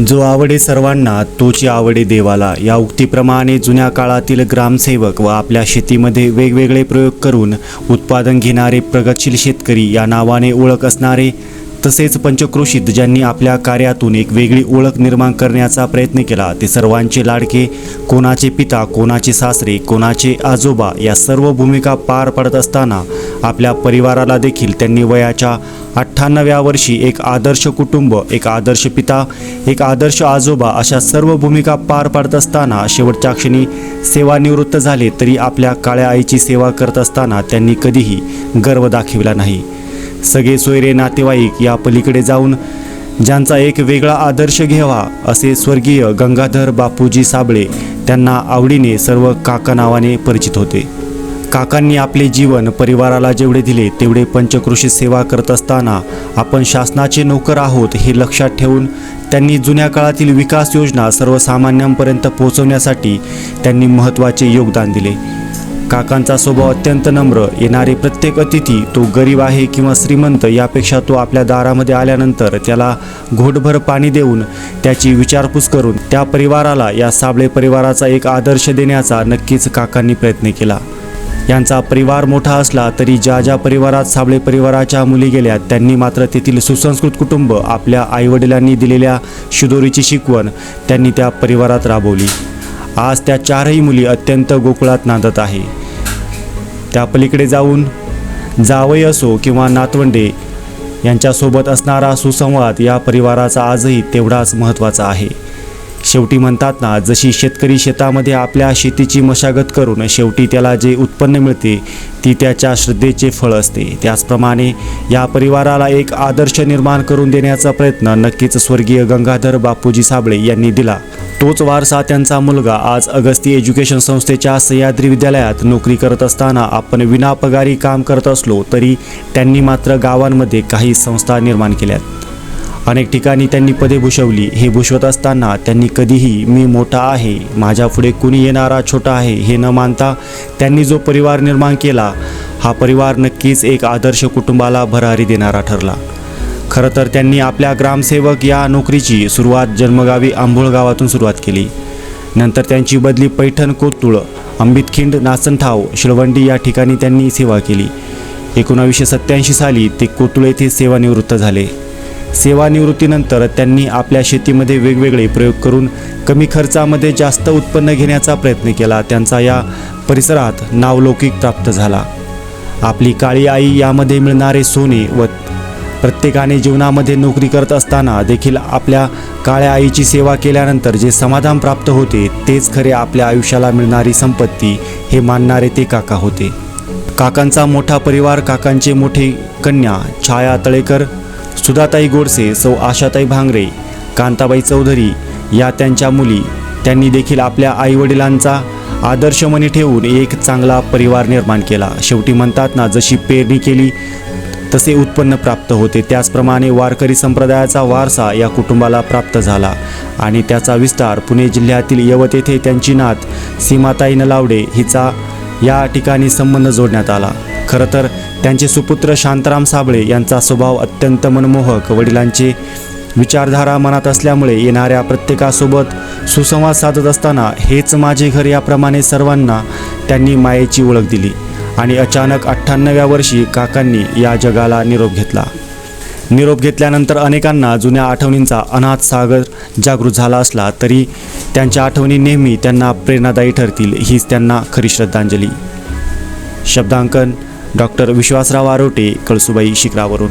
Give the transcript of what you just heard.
जो आवडे सर्वांना तोची आवडे देवाला या उक्तीप्रमाणे जुन्या काळातील ग्रामसेवक व आपल्या शेतीमध्ये वेगवेगळे प्रयोग करून उत्पादन घेणारे प्रगतशील शेतकरी या नावाने ओळख असणारे तसेच पंचक्रोशीत ज्यांनी आपल्या कार्यातून एक वेगळी ओळख निर्माण करण्याचा प्रयत्न केला ते सर्वांचे लाडके कोणाचे पिता कोणाचे सासरे कोणाचे आजोबा या सर्व भूमिका पार पडत असताना आपल्या परिवाराला देखील त्यांनी वयाच्या अठ्ठ्याण्णव्या वर्षी एक आदर्श कुटुंब एक आदर्श पिता एक आदर्श आजोबा अशा सर्व भूमिका पार पाडत असताना शेवटच्या क्षणी सेवानिवृत्त झाले तरी आपल्या काळ्या आईची सेवा करत असताना त्यांनी कधीही गर्व दाखविला नाही. सगळे सोयरे नातेवाईक या पलीकडे जाऊन ज्यांचा एक वेगळा आदर्श घ्यावा असे स्वर्गीय गंगाधर बापूजी साबळे त्यांना आवडीने सर्व काका नावाने परिचित होते. काकांनी आपले जीवन परिवाराला जेवढे दिले तेवढे पंचकृषी सेवा करत असताना आपण शासनाचे नोकर आहोत हे लक्षात ठेवून त्यांनी जुन्या काळातील विकास योजना सर्वसामान्यांपर्यंत पोहोचवण्यासाठी त्यांनी महत्त्वाचे योगदान दिले. काकांचा स्वभाव अत्यंत नम्र येणारे प्रत्येक अतिथी तो गरीब आहे किंवा श्रीमंत यापेक्षा तो आपल्या दारामध्ये आल्यानंतर त्याला घोटभर पाणी देऊन त्याची विचारपूस करून त्या परिवाराला या साबळे परिवाराचा एक आदर्श देण्याचा नक्कीच काकांनी प्रयत्न केला. यांचा परिवार मोठा असला तरी ज्या ज्या परिवारात साबळे परिवाराच्या मुली गेल्या त्यांनी मात्र तेथील सुसंस्कृत कुटुंब आपल्या आईवडिलांनी दिलेल्या शिदोरीची शिकवण त्यांनी त्या परिवारात राबवली. आज त्या चारही मुली अत्यंत गोकुळात नांदत आहे. त्या पलीकडे जाऊन जावई असो किंवा नातवंडे यांच्यासोबत असणारा सुसंवाद या परिवाराचा आजही तेवढाच महत्त्वाचा आहे. शेवटी म्हणतात ना जशी शेतकरी शेतामध्ये आपल्या शेतीची मशागत करून शेवटी त्याला जे उत्पन्न मिळते ती त्याच्या श्रद्धेचे फळ असते. त्याचप्रमाणे या परिवाराला एक आदर्श निर्माण करून देण्याचा प्रयत्न नक्कीच स्वर्गीय गंगाधर बापूजी साबळे यांनी दिला. तोच वारसा त्यांचा मुलगा आज अगस्ती एज्युकेशन संस्थेच्या सह्याद्री विद्यालयात नोकरी करत असताना आपण विनापगारी काम करत असलो तरी त्यांनी मात्र गावांमध्ये काही संस्था निर्माण केल्यात. अनेक ठिकाणी त्यांनी पदे भूषवली. हे भूषवत असताना त्यांनी कधीही मी मोठा आहे माझ्यापुढे कुणी येणारा छोटा आहे हे न मानता त्यांनी जो परिवार निर्माण केला हा परिवार नक्कीच एक आदर्श कुटुंबाला भरारी देणारा ठरला. खरं तर त्यांनी आपल्या ग्रामसेवक या नोकरीची सुरुवात जन्मगावी आंबोळ गावातून सुरुवात केली. नंतर त्यांची बदली पैठण कोतुळ अंबितखिंड नाचनठाव शिळवंडी या ठिकाणी त्यांनी सेवा केली. एकोणावीसशे सत्त्याऐंशी साली ते कोतुळ येथे सेवानिवृत्त झाले. सेवानिवृत्तीनंतर त्यांनी आपल्या शेतीमध्ये वेगवेगळे प्रयोग करून कमी खर्चामध्ये जास्त उत्पन्न घेण्याचा प्रयत्न केला. त्यांचा या परिसरात नावलौकिक प्राप्त झाला. आपली काळी आई यामध्ये मिळणारे सोने व प्रत्येकाने जीवनामध्ये नोकरी करत असताना देखील आपल्या काळ्या आईची सेवा केल्यानंतर जे समाधान प्राप्त होते तेच खरे आपल्या आयुष्याला मिळणारी संपत्ती हे मानणारे ते काका होते. काकांचा मोठा परिवार काकांचे मोठे कन्या छाया तळेकर सुधाताई गोडसे सौ आशाताई भांगरे कांताबाई चौधरी या त्यांच्या मुली त्यांनी देखील आपल्या आईवडिलांचा आदर्शमनी ठेवून एक चांगला परिवार निर्माण केला. शेवटी म्हणतात ना जशी पेरणी केली तसे उत्पन्न प्राप्त होते. त्याचप्रमाणे वारकरी संप्रदायाचा वारसा या कुटुंबाला प्राप्त झाला आणि त्याचा विस्तार पुणे जिल्ह्यातील यवत येथे त्यांची नात सीमाताई नलावडे हिचा या ठिकाणी संबंध जोडण्यात आला. खरं तर त्यांचे सुपुत्र शांताराम साबळे यांचा स्वभाव अत्यंत मनमोहक वडिलांचे विचारधारा मनात असल्यामुळे येणाऱ्या प्रत्येकासोबत सुसंवाद साधत असताना हेच माझे घर याप्रमाणे सर्वांना त्यांनी मायेची ओळख दिली आणि अचानक अठ्ठ्याण्णव्या वर्षी काकांनी या जगाला निरोप घेतला. निरोप घेतल्यानंतर अनेकांना जुन्या आठवणींचा अनाथ सागर जागृत झाला असला तरी त्यांच्या आठवणी नेहमी त्यांना प्रेरणादायी ठरतील हीच त्यांना खरी श्रद्धांजली. शब्दांकन डॉक्टर विश्वासराव आरोटे कळसुबाई शिखरावरून.